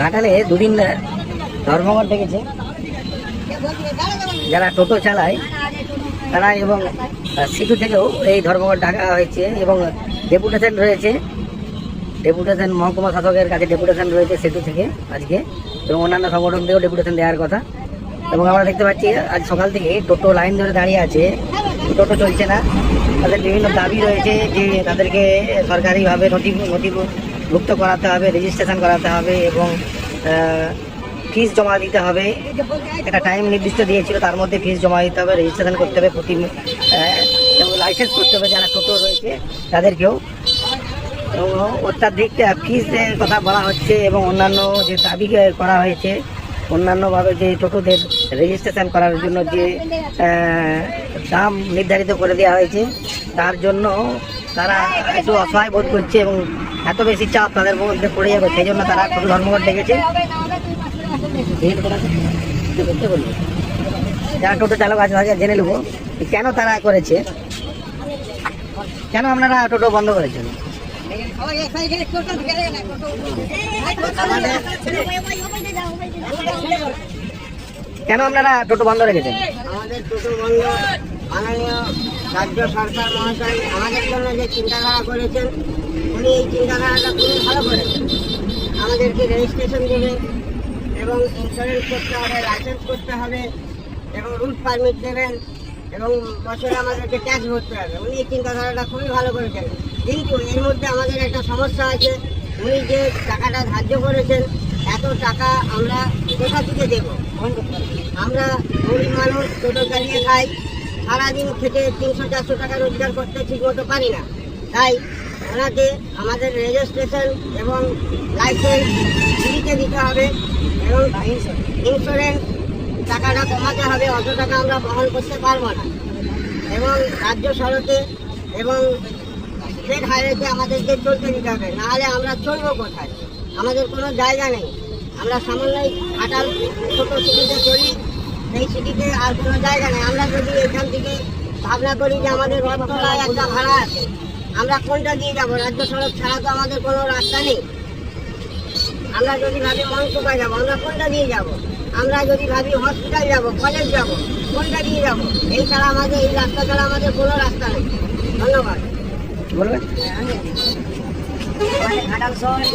ঘাটালে দুদিন ধর্মঘট ডেকেছে যারা টোটো চালায় তারা এবং সিটু থেকেও এই ধর্মঘট ডাকা হয়েছে এবং ডেপুটেশন রয়েছে। ডেপুটেশন মহকুমা শাসকের কাছে ডেপুটেশন রয়েছে সেতু থেকে আজকে এবং অন্যান্য সংগঠন থেকেও ডেপুটেশন দেওয়ার কথা। এবং আমরা দেখতে পাচ্ছি আজ সকাল থেকে টোটো লাইন ধরে দাঁড়িয়ে আছে। টোটো চলছে না। তাদের বিভিন্ন দাবি রয়েছে যে তাদেরকে সরকারিভাবে নথি নথিভুক্ত করাতে হবে রেজিস্ট্রেশন করাতে হবে এবং ফিস জমা দিতে হবে। একটা টাইম নির্দিষ্ট দিয়েছিল, তার মধ্যে ফিস জমা দিতে হবে রেজিস্ট্রেশন করতে হবে প্রতি লাইসেন্স করতে হবে যারা টোটো রয়েছে তাদেরকেও। অত্যাধিক ফিসের কথা বলা হচ্ছে এবং অন্যান্য যে দাবি করা হয়েছে, অন্যান্যভাবে যে টোটোদের রেজিস্ট্রেশন করার জন্য যে দাম নির্ধারিত করে দেওয়া হয়েছে, তার জন্য তারা একটু অসহায় বোধ করছে এবং এত বেশি চাপ তাদের মধ্যে পড়ে যাবে, সেই জন্য তারা টোটো ধর্মঘট ডেকেছে? যারা টোটো চালক আছে তাদের জেনে নেব কেন তারা করেছে কেন আপনারা টোটো বন্ধ করেছেন কেন আপনারা টোটো বন্ধ রেখেছেন? আমাদের টোটো বন্ধ। মাননীয় রাজ্য সরকার মহাশয় আমাদের জন্য যে চিন্তাধারা করেছেন, উনি এই চিন্তাধারাটা খুবই ভালো করেছেন। আমাদেরকে রেজিস্ট্রেশন দেবে এবং ইন্স্যুরেন্স করতে হবে লাইসেন্স করতে হবে এবং রুট পারমিট দেবেন এবং বছরে আমাদেরকে ট্যাক্স ভরতে হবে। উনি এই চিন্তাধারাটা খুবই ভালো করেছেন। কিন্তু এর মধ্যে আমাদের একটা সমস্যা আছে। উনি যে টাকাটা ধার্য করেছেন, এত টাকা আমরা কোথা থেকে দেবো? আমরা গরিব মানুষ টোটো চালিয়ে খাই। সারাদিন থেকে তিনশো, চারশো টাকা রোজগার করতে ঠিক মতো পারি না। তাই ওনাকে আমাদের রেজিস্ট্রেশন এবং লাইসেন্স ফ্রিতে দিতে হবে এবং ইন্স্যুরেন্স টাকাটা কমাতে হবে। অত টাকা আমরা বহন করতে পারব না। এবং রাজ্য সড়কে এবং স্টেট হাইওয়েতে আমাদেরকে চলতে দিতে হবে নাহলে আমরা চলবো কোথায়? আমাদের কোনো জায়গা নেই। আমরা সামান্যই ঘাটাল ছোটো সিটিতে চলি সেই সিটিতে আর কোনো জায়গা নেই। আমরা যদি এখান থেকে ভাবনা করি যে আমাদের রথতলায় একটা ভাড়া আছে, আমরা কোনটা দিয়ে যাব? রাজ্য সড়ক ছাড়া তো আমাদের কোনো রাস্তা নেই। আমরা যদি ভাবি মনসুকায় যাব, আমরা কোনটা দিয়ে যাব? আমরা যদি ভাবি হসপিটাল যাব কলেজ যাব, কোনটা দিয়ে যাব? এই ছাড়া আমাদের, এই রাস্তা ছাড়া আমাদের কোনো রাস্তা নেই। ধন্যবাদ। বলবেন আমাদের ঘাটাল শহরে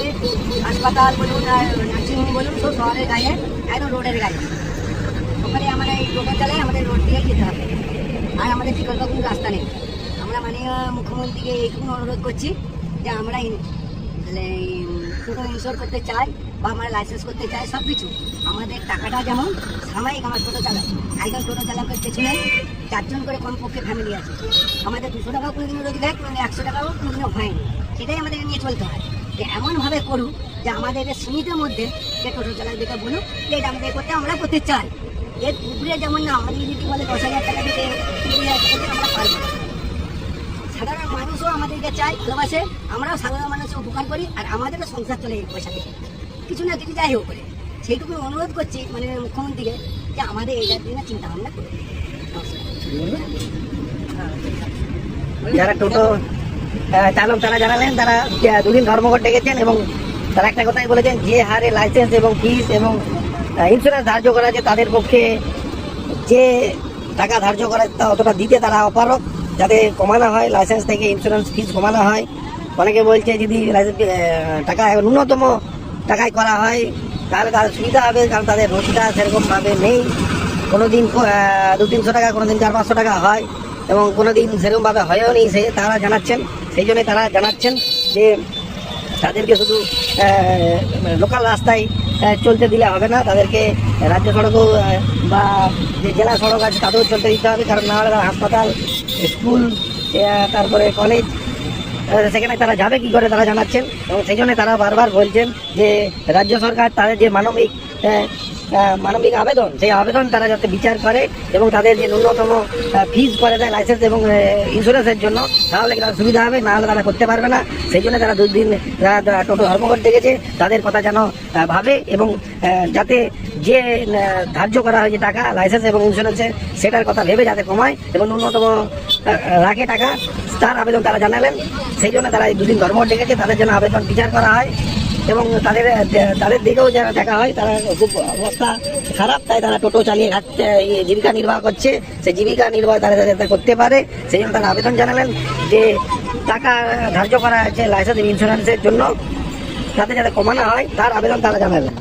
হাসপাতাল বলুন আর নার্সিংহোম বলুন, সব শহরের গায়ে, একদম রোডের গায়ে। ওখানে আমরা এই টোটো চালাই আমাদের রোড দিয়ে যেতে হবে। আর আমাদের বিকল্প কোনো রাস্তা নেই। আমরা মাননীয় মুখ্যমন্ত্রীকে এইটুকু অনুরোধ করছি যে আমরা টোটো ইনশোর করতে চাই। বা আমরা লাইসেন্স করতে চাই সব কিছু আমাদের টাকাটা যেমন সাময়িক আমার টোটো চালাক। একজন টোটো চালকের পেছনে চারজন করে কমপক্ষে ফ্যামিলি আছে। আমাদের দুশো টাকাও কোনোদিনও রোজগার কোনো একশো টাকাও কোনোদিনও হয়নি। সেটাই আমাদের নিয়ে চলতে হয়। যে এমনভাবে করুক যে আমাদের এই সীমিতের মধ্যে যে টোটো চালকদেরকে বলুক, যে এটা আমাদের করতে, আমরা করতে চাই। এর উপরে যেমন না, আমাদের যদি বলে, দশ হাজার টাকা দিতে হাজার টাকা আমরা পারব। সাধারণ মানুষও আমাদেরকে চায় ভালোবাসে, আমরাও সাধারণ মানুষের উপকার করি, আর আমাদেরও সংসার চলে এই পয়সা থেকে। কিছু না কিছু যাই হোক করে। সেইটুকু অনুরোধ করছি মানে মুখ্যমন্ত্রীকে যে আমাদের এইটার জন্য চিন্তা ভাবনা নমস্কার। যারা টোটো চালক তারা জানালেন তারা দুদিন ধর্মঘট ডেকেছেন এবং তারা একটা কথাই বলেছেন, যে হারে লাইসেন্স এবং ফিস এবং ইন্স্যুরেন্স ধার্য করা আছে তাদের পক্ষে যে টাকা ধার্য করা অতটা দিতে তারা অপারক যাতে কমানো হয় লাইসেন্স থেকে ইন্স্যুরেন্স ফিস কমানো হয়। অনেকে বলছে যদি টাকা ন্যূনতম টাকায় করা হয়। তাহলে তাদের সুবিধা হবে, কারণ তাদের রোজগার সেরকমভাবে নেই। কোনো দিন দু তিনশো টাকা কোনো দিন চার পাঁচশো টাকা হয় এবং কোনো দিন সেরকমভাবে হয়ও নি সে তারা জানাচ্ছেন। সেই জন্য তারা জানাচ্ছেন যে তাদেরকে শুধু লোকাল রাস্তায় চলতে দিলে হবে না। তাদেরকে রাজ্য সড়কও বা যে জেলা সড়ক আছে তাদেরও চলতে দিতে হবে। কারণ না হলে হাসপাতাল, স্কুল তারপরে কলেজ সেখানে তারা যাবে কি করে তারা জানাচ্ছেন? এবং সেই জন্য তারা বারবার বলছেন যে রাজ্য সরকার তাদের যে মানবিক আহ, মানবিক আবেদন সেই আবেদন তারা যাতে বিচার করে এবং তাদের যে ন্যূনতম ফিজ করে দেয় লাইসেন্স এবং ইন্স্যুরেন্সের জন্য, তাহলে তারা সুবিধা হবে, না হলে তারা করতে পারবে না। সেই জন্য তারা দুই দিন টোটো ধর্মঘট ডেকেছে তাদের কথা যেন ভাবে এবং যাতে যে ধার্য করা হয়েছে টাকা লাইসেন্স এবং ইন্স্যুরেন্সের সেটার কথা ভেবে যাতে কমায় এবং ন্যূনতম রাখে টাকা, তার আবেদন তারা জানালেন। সেই জন্য তারা এই দুদিন ধর্মঘট ডেকেছে তাদের জন্য আবেদন বিচার করা হয়। এবং তাদের তাদের দিকেও যারা দেখা হয়, তারা খুব অবস্থা খারাপ, তাই তারা টোটো চালিয়ে ইয়ে জীবিকা নির্বাহ করছে। সেই জীবিকা নির্বাহ তারা যাতে করতে পারে, সেই জন্য তারা আবেদন জানালেন যে টাকা ধার্য করা হয়েছে লাইসেন্স ইন্স্যুরেন্সের জন্য, যাতে যাতে কমানো হয়, তার আবেদন তারা জানালেন।